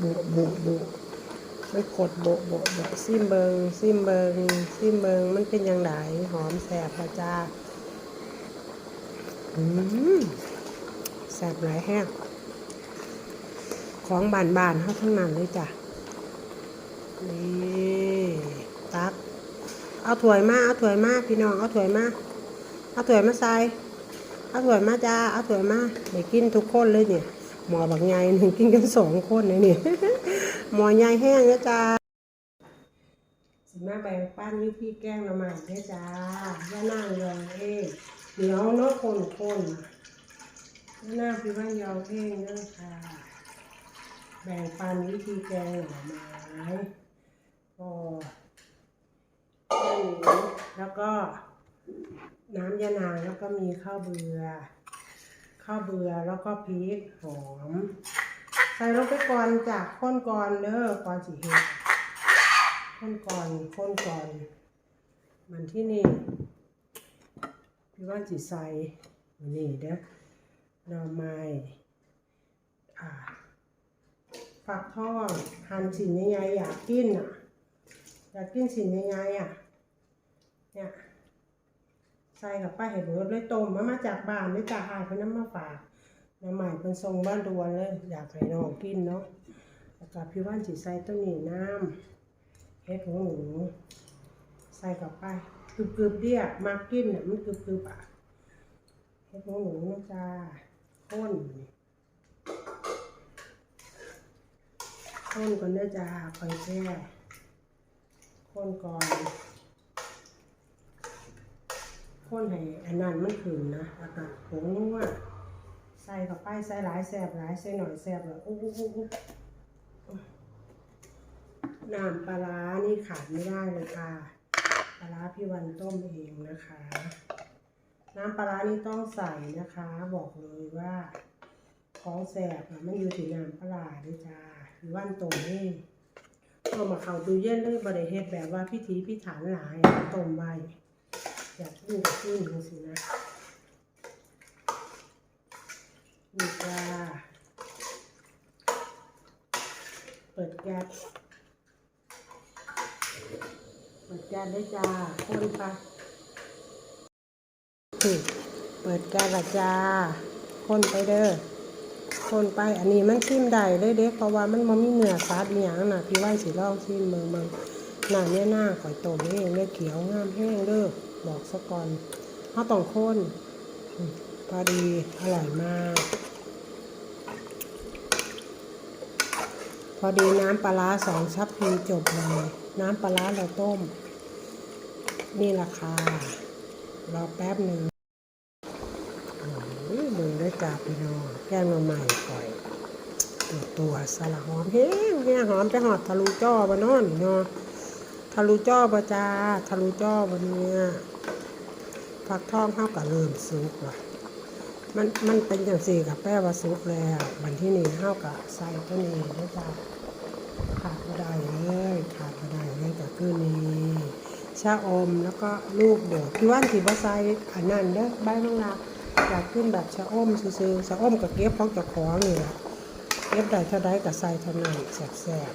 บุบุบุมันขดโบะโบะโบะซิมเบิงซิมเบิงซิมเบิงมันเป็นยังไงหอมแสบพระจ้าอืมแสบหลายแห้งของบานบานๆเขาทั้งนั้นเลยจ้ะนี่ตัก เอาถ้วยมาเอาถ้วยมาพี่น้องเอาถ้วยมาเอาถ้วยมาใส่เอาถ้วยมาจ้าเอาถ้วยมาเดี๋ยวกินทุกคนเลยเนี่ย หมอบักใหญ่หนึ่งกินกันสองคนเลยเนี่ยหมอใหญ่แห้งนะจ้าสิมาแบ่งปั้นวิธีแก้งละหมาดด้วยจ้าย่านั่งยองเองเดี๋ยวเนาะคนคนย่านั่งพี่ว่ายองเองเด้อค่ะ แบ่งปันวิธีแกงหน่อไม้ก็แค่นี้แล้วก็น้ำยานางแล้วก็มีข้าวเบื่อ ข้าวเบือแล้วก็พริกหอม ใส่ลงไปก่อนจากข้นก่อนเด้อก่อนสิเฮ็ดข้นก่อนข้นก่อนมันที่นี่พี่ว่าสิใส่นี่เด้อหน่อไม้อ่าฝักทองหั่นสิ่ใหญ่ๆอยากกินอะ อยากกินสิ่ใหญ่ๆอะเนี่ย ใส่กับป้าเห็ดเบิร์ดเลยต้มมามาจากบ้านเลยจ้าหายเพิ่นน้ำมาฝากน้ำใหม่เพิ่นส่งบ้านดวนเลย อยากให้น้องกินเนาะแล้วก็พี่ว่านสีใส่ต้นนี้น้ำเฮ็ดของหนูใส่กับไปกรึบๆเดียมากินเน่ะมันกรึบๆอะเฮ็ดของหนูนะจ้าข้นข้นก่อนเด้อจ้าคอยแช่ข้นก่อน ข้นให้อันนั้นมันขึ้นนะแล้วก็ผงนัวใส่เข้าไปใส่หลายแสบหลายใส่หน่อยแสบเลยอู้อู้อู้อู้น้ำปลาร้านี่ขาดไม่ได้เลยค่ะปลาร้าพี่วันต้มเองนะคะ น้ำปลาร้านี่ต้องใส่นะคะ บอกเลยว่าของแสบอะมันอยู่ที่น้ำปลาด้วยจ้าหรือวันตรงนี่เอมาเข้าดูเย็นเลยบริเฮ็ดแบบว่าพิธีพิถันหลายต้มไว้ อยากกินก็กินดูสินะนี่จ้าเปิดแก๊สเปิดแก๊สด้วยจ้าคนไปเปิดแก๊สละจ้าคนไปเด้อคนไปอันนี้มันชิมได้เลยเด็กเพราะว่ามันบ่มีเนื้อสัตว์อย่างน่ะพี่ว่าสิลองชิมเมืองเมือง น้าเนี่ยหน้าข่อยต้มเองเลยเขียวงามแห้งเด้อบอกซะก่อนเฮาต้องคนพอดีอร่อยมาก พอดีน้ำปลาสองชับพีจบเลย น้ำปลาเราต้ม นี่ราคารอแป๊บหนึ่งมึงได้จากพี่น้องแก้มมาใหม่ก่อยตัวตัวสละหอมเฮ้ยหอมจะหอดทะลุจ้อบ่เนอนเนาะ ทะลุจ้อบ่จ้าทะลุจ้อบ่เนี่ยฟักทองเข้ากับเริ่มสุกว่ะมันมันเป็นอย่างสี่กับแป้ว่าสุกแล้ววันที่นี่เข้ากับใส่ตัวนี้นะจ้าขาดก็ไดเลยขาดก็ไดเลยก็คือนี่ชาอมแล้วก็ลูกโดดพี่ว่านที่บ่ใส่อันนั้นเด้อใบมังลาอยากขึ้นแบบชะอมซื่อๆชะอมกับเก็บของเจ้าของนี่แหละเก็บได้เท่าใดกับใส่เท่านั้นแสบ